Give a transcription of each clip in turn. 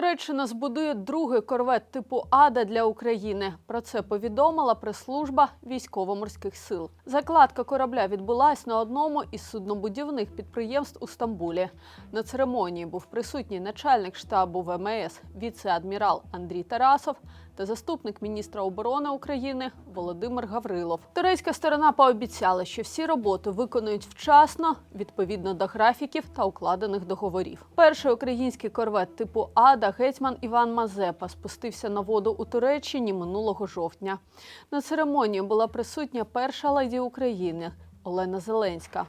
Туреччина збудує другий корвет типу Ада для України. Про це повідомила прес-служба військово-морських сил. Закладка корабля відбулась на одному із суднобудівних підприємств у Стамбулі. На церемонії був присутній начальник штабу ВМС, віце-адмірал Андрій Тарасов та заступник міністра оборони України Володимир Гаврилов. Турецька сторона пообіцяла, що всі роботи виконують вчасно, відповідно до графіків та укладених договорів. Перший український корвет типу Ада гетьман Іван Мазепа спустився на воду у Туреччині минулого жовтня. На церемонії була присутня перша леді України Олена Зеленська.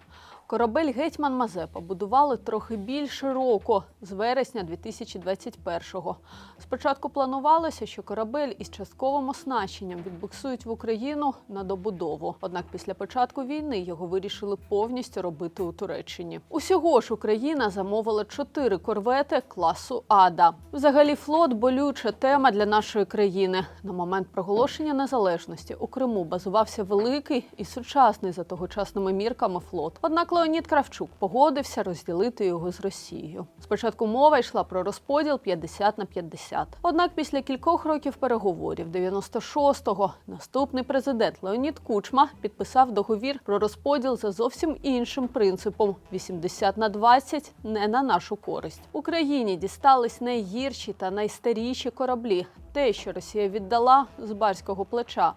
Корабель гетьман Мазепа будували трохи більше року з вересня 2021-го. Спочатку планувалося, що корабель із частковим оснащенням відбуксують в Україну на добудову. Однак після початку війни його вирішили повністю робити у Туреччині. Усього ж Україна замовила чотири корвети класу Ада. Взагалі, флот болюча тема для нашої країни. На момент проголошення незалежності у Криму базувався великий і сучасний за тогочасними мірками флот. Однак Леонід Кравчук погодився розділити його з Росією. Спочатку мова йшла про розподіл 50 на 50. Однак після кількох років переговорів 96-го наступний президент Леонід Кучма підписав договір про розподіл за зовсім іншим принципом 80 на 20 не на нашу користь. Україні дістались найгірші та найстаріші кораблі, те, що Росія віддала з барського плеча.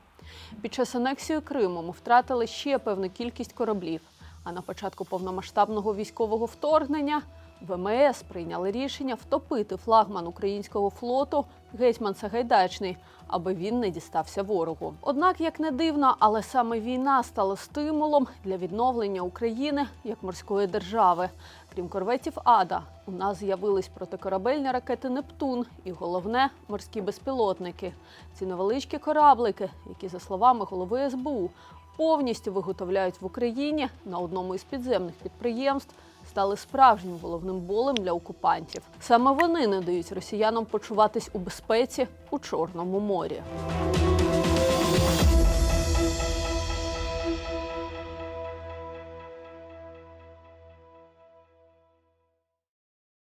Під час анексії Криму ми втратили ще певну кількість кораблів. А на початку повномасштабного військового вторгнення ВМС прийняли рішення втопити флагман українського флоту гетьман Сагайдачний, аби він не дістався ворогу. Однак, як не дивно, але саме війна стала стимулом для відновлення України як морської держави. Крім корветів Ада, у нас з'явились протикорабельні ракети Нептун і головне морські безпілотники. Ці невеличкі кораблики, які, за словами голови СБУ, повністю виготовляють в Україні на одному із підземних підприємств, стали справжнім головним болем для окупантів. Саме вони не дають росіянам почуватись у безпеці у Чорному морі.